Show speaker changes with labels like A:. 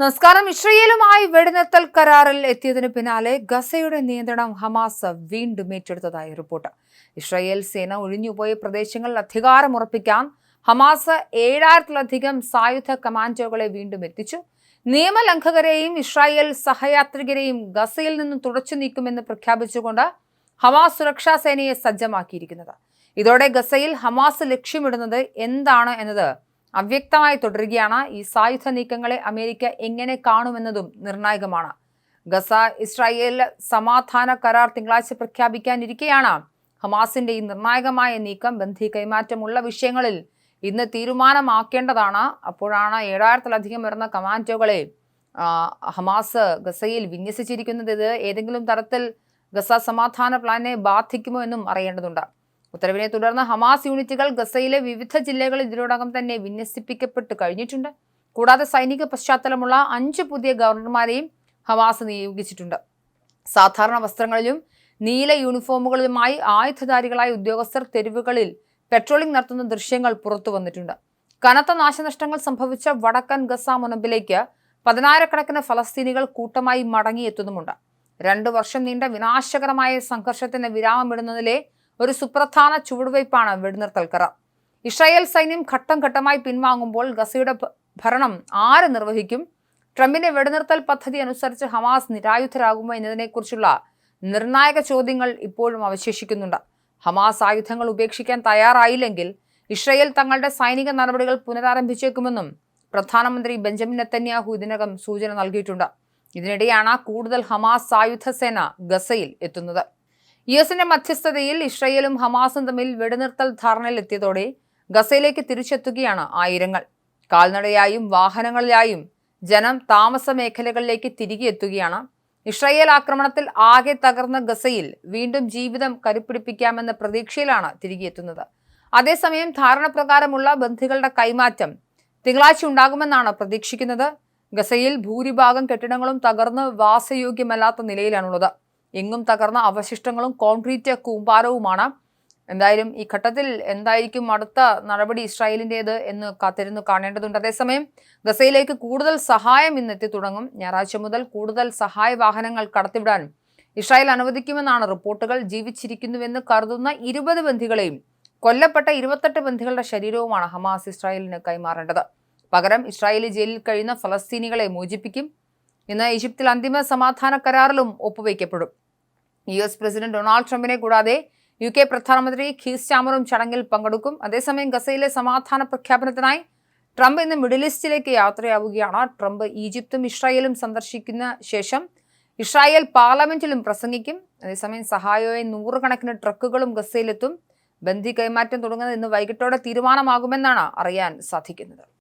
A: നമസ്കാരം. ഇസ്രയേലുമായി വെടിനിർത്തൽ കരാറിൽ എത്തിയതിനു പിന്നാലെ ഗസയുടെ നിയന്ത്രണം ഹമാസ് വീണ്ടും ഏറ്റെടുത്തതായി റിപ്പോർട്ട്. ഇസ്രയേൽ സേന ഒഴിഞ്ഞുപോയ പ്രദേശങ്ങളിൽ അധികാരമുറപ്പിക്കാൻ ഹമാസ് ഏഴായിരത്തിലധികം സായുധ കമാൻഡോകളെ വീണ്ടും എത്തിച്ചു. നിയമലംഘകരെയും ഇസ്രായേൽ സഹയാത്രികരെയും ഗസയിൽ നിന്നും തുടച്ചു നീക്കുമെന്ന് പ്രഖ്യാപിച്ചുകൊണ്ട് ഹമാസ് സുരക്ഷാ സേനയെ സജ്ജമാക്കിയിരിക്കുന്നത്. ഇതോടെ ഗസയിൽ ഹമാസ് ലക്ഷ്യമിടുന്നത് എന്താണ് എന്നത് അവ്യക്തമായി തുടരുകയാണ് ഈ സായുധ നീക്കങ്ങളെ അമേരിക്ക എങ്ങനെ കാണുമെന്നതും നിർണായകമാണ്. ഗസ ഇസ്രായേൽ സമാധാന കരാർ തിങ്കളാഴ്ച പ്രഖ്യാപിക്കാനിരിക്കെയാണ് ഹമാസിന്റെ ഈ നിർണായകമായ നീക്കം ബന്ധി കൈമാറ്റമുള്ള വിഷയങ്ങളിൽ ഇന്ന് തീരുമാനമാക്കേണ്ടതാണ്. അപ്പോഴാണ് ഏഴായിരത്തിലധികം വരുന്ന കമാൻഡോകളെ ഹമാസ് ഗസയിൽ വിന്യസിച്ചിരിക്കുന്നത്. ഇത് ഏതെങ്കിലും തരത്തിൽ ഗസ സമാധാന പ്ലാനെ ബാധിക്കുമോ എന്നും അറിയേണ്ടതുണ്ട്. ഉത്തരവിനെ തുടർന്ന് ഹമാസ് യൂണിറ്റുകൾ ഗസയിലെ വിവിധ ജില്ലകളിൽ ഇതിനോടകം തന്നെ വിന്യസിപ്പിക്കപ്പെട്ടു കഴിഞ്ഞിട്ടുണ്ട്. കൂടാതെ സൈനിക പശ്ചാത്തലമുള്ള അഞ്ച് പുതിയ ഗവർണർമാരെയും ഹമാസ് നിയോഗിച്ചിട്ടുണ്ട്. സാധാരണ വസ്ത്രങ്ങളിലും നീല യൂണിഫോമുകളിലുമായി ആയുധധാരികളായ ഉദ്യോഗസ്ഥർ തെരുവുകളിൽ പെട്രോളിംഗ് നടത്തുന്ന ദൃശ്യങ്ങൾ പുറത്തു വന്നിട്ടുണ്ട്. കനത്ത നാശനഷ്ടങ്ങൾ സംഭവിച്ച വടക്കൻ ഗസ മുനമ്പിലേക്ക് പതിനായിരക്കണക്കിന് ഫലസ്തീനികൾ കൂട്ടമായി മടങ്ങിയെത്തുന്നുമുണ്ട്. രണ്ടു വർഷം നീണ്ട വിനാശകരമായ സംഘർഷത്തിന് വിരാമമിടുന്നതിലെ ഒരു സുപ്രധാന ചുവടുവയ്പ്പാണ് വെടിനിർത്തൽ കരാർ ഇസ്രായേൽ സൈന്യം ഘട്ടം ഘട്ടമായി പിൻവാങ്ങുമ്പോൾ ഗസയുടെ ഭരണം ആര് നിർവഹിക്കും? ട്രംപിന്റെ വെടിനിർത്തൽ പദ്ധതി അനുസരിച്ച് ഹമാസ് നിരായുധരാകുമോ എന്നതിനെക്കുറിച്ചുള്ള നിർണായക ചോദ്യങ്ങൾ ഇപ്പോഴും അവശേഷിക്കുന്നുണ്ട്. ഹമാസ് ആയുധങ്ങൾ ഉപേക്ഷിക്കാൻ തയ്യാറായില്ലെങ്കിൽ ഇസ്രായേൽ തങ്ങളുടെ സൈനിക നടപടികൾ പുനരാരംഭിച്ചേക്കുമെന്നും പ്രധാനമന്ത്രി ബെഞ്ചമിൻ നെത്തന്യാഹു ഇതിനകം സൂചന നൽകിയിട്ടുണ്ട്. ഇതിനിടെയാണ് കൂടുതൽ ഹമാസ് സായുധ സേന ഗസയിൽ എത്തുന്നത്. യു എസിന്റെ മധ്യസ്ഥതയിൽ ഇസ്രയേലും ഹമാസും തമ്മിൽ വെടിനിർത്തൽ ധാരണയിലെത്തിയതോടെ ഗസയിലേക്ക് തിരിച്ചെത്തുകയാണ് ആയിരങ്ങൾ. കാൽനടയായും വാഹനങ്ങളിലായും ജനം താമസ മേഖലകളിലേക്ക് തിരികെ എത്തുകയാണ്. ഇസ്രായേൽ ആക്രമണത്തിൽ ആകെ തകർന്ന ഗസയിൽ വീണ്ടും ജീവിതം കരുപ്പിടിപ്പിക്കാമെന്ന പ്രതീക്ഷയിലാണ് തിരികെ എത്തുന്നത്. അതേസമയം ധാരണ പ്രകാരമുള്ള ബന്ധുക്കളുടെ കൈമാറ്റം തിങ്കളാഴ്ച ഉണ്ടാകുമെന്നാണ് പ്രതീക്ഷിക്കുന്നത്. ഗസയിൽ ഭൂരിഭാഗം കെട്ടിടങ്ങളും തകർന്ന് വാസയോഗ്യമല്ലാത്ത നിലയിലാണുള്ളത്. എങ്ങും തകർന്ന അവശിഷ്ടങ്ങളും കോൺക്രീറ്റ് കൂമ്പാരവുമാണ്. എന്തായാലും ഈ ഘട്ടത്തിൽ എന്തായിരിക്കും അടുത്ത നടപടി ഇസ്രായേലിന്റേത് എന്ന് കാത്തിരുന്നു കാണേണ്ടതുണ്ട്. അതേസമയം ഗസയിലേക്ക് കൂടുതൽ സഹായം ഇന്ന് എത്തി തുടങ്ങും. ഞായറാഴ്ച മുതൽ കൂടുതൽ സഹായ വാഹനങ്ങൾ കടത്തിവിടാനും ഇസ്രായേൽ അനുവദിക്കുമെന്നാണ് റിപ്പോർട്ടുകൾ. ജീവിച്ചിരിക്കുന്നുവെന്ന് കരുതുന്ന ഇരുപത് ബന്ധികളെയും കൊല്ലപ്പെട്ട ഇരുപത്തെട്ട് ബന്ധികളുടെ ശരീരവുമാണ് ഹമാസ് ഇസ്രായേലിന് കൈമാറേണ്ടത്. പകരം ഇസ്രായേലി ജയിലിൽ കഴിയുന്ന ഫലസ്തീനികളെ മോചിപ്പിക്കും. ഇന്ന് ഈജിപ്തിൽ അന്തിമ സമാധാന കരാറിലും ഒപ്പുവയ്ക്കപ്പെടും യു എസ് പ്രസിഡന്റ് ഡൊണാൾഡ് ട്രംപിനെ കൂടാതെ യു കെ പ്രധാനമന്ത്രി ഖീസ് ചാമറും ചടങ്ങിൽ പങ്കെടുക്കും. അതേസമയം ഗസയിലെ സമാധാന പ്രഖ്യാപനത്തിനായി ട്രംപ് ഇന്ന് മിഡിൽ ഈസ്റ്റിലേക്ക് യാത്രയാവുകയാണ്. ട്രംപ് ഈജിപ്തും ഇസ്രായേലും സന്ദർശിക്കുന്ന ശേഷം ഇസ്രായേൽ പാർലമെന്റിലും പ്രസംഗിക്കും. അതേസമയം സഹായമായി നൂറുകണക്കിന് ട്രക്കുകളും ഗസയിലെത്തും. ബന്ധി കൈമാറ്റം തുടങ്ങുന്നത് ഇന്ന് വൈകിട്ടോടെ തീരുമാനമാകുമെന്നാണ് അറിയാൻ സാധിക്കുന്നത്.